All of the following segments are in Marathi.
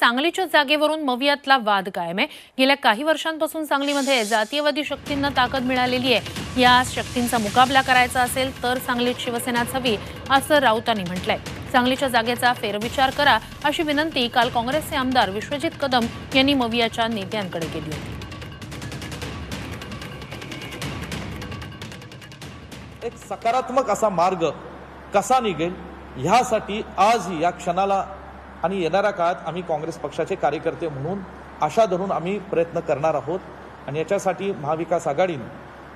सांगलीच्या जागेवरून मवियातला वाद कायम आहे. गेल्या काही वर्षांपासून सांगलीमध्ये जातीयवादी शक्तींना ताकद मिळालेली आहे. या शक्तींचा मुकाबला करायचा असेल तर सांगलीत शिवसेनाच हवी असं राऊतांनी म्हटलंय. सांगलीच्या जागेचा फेरविचार करा अशी विनंती काल काँग्रेसचे आमदार विश्वजित कदम यांनी मवियाच्या नेत्यांकडे केली होती. एक सकारात्मक असा मार्ग कसा निघेल? ह्यासाठी आज या क्षणाला आणि येणाऱ्या काळात आम्ही काँग्रेस पक्षाचे कार्यकर्ते म्हणून आशा धरून आम्ही प्रयत्न करणार आहोत. आणि याच्यासाठी महाविकास आघाडीनं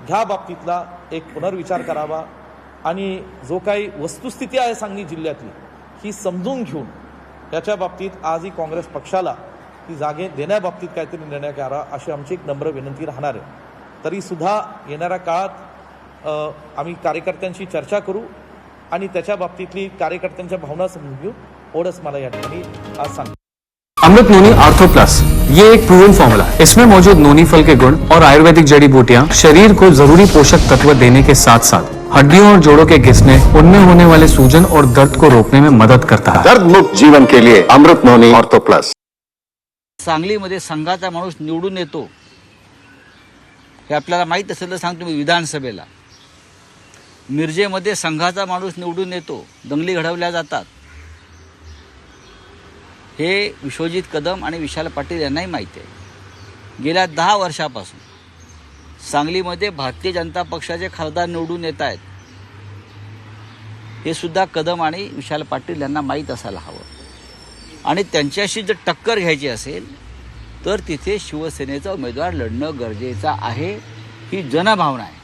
ह्या बाबतीतला एक पुनर्विचार करावा. आणि जो काही वस्तुस्थिती आहे सांगली जिल्ह्यातली ही समजून घेऊन त्याच्या बाबतीत आजही काँग्रेस पक्षाला ती जागे देण्याबाबतीत काहीतरी निर्णय करा अशी आमची एक नम्र विनंती राहणार आहे. तरीसुद्धा येणाऱ्या काळात आम्ही कार्यकर्त्यांशी चर्चा करू आणि त्याच्या बाबतीतली कार्यकर्त्यांच्या भावना समजून घेऊ. एवढंच मला या ठिकाणी आज सांग अमृत नोनी आर्थो प्लस. ये एक प्रूवन फॉर्मूला है इसमें मौजूद नोनी फल के गुण और आयुर्वेदिक जड़ी बूटियां शरीर को जरूरी पोषक तत्व देने के साथ साथ हड्डियों और जोड़ों के घिसने उनमें होने वाले सूजन और दर्द को रोकने में मदद करता है। दर्द मुक्त जीवन के लिए अमृत नोनी ऑर्थो प्लस। सांगलीमध्ये संघाचा माणूस निवडून येतो हे आपल्याला माहीत असेल तर सांगतो मी विधानसभेला. मिरजेमध्ये संघाचा माणूस निवडून येतो दंगली घडवल्या जातात. हे विश्वजित कदम आणि विशाल पाटील यांनाही माहिती आहे. गेल्या दहा वर्षापासून सांगलीमध्ये भारतीय जनता पक्षाचे खासदार निवडून येत आहेत. हे सुद्धा कदम आणि विशाल पाटील यांना माहीत असायला हवं. आणि त्यांच्याशी जर टक्कर घ्यायची असेल तर तिथे शिवसेनेचा उमेदवार लढणं गरजेचं आहे. ही जनभावना आहे.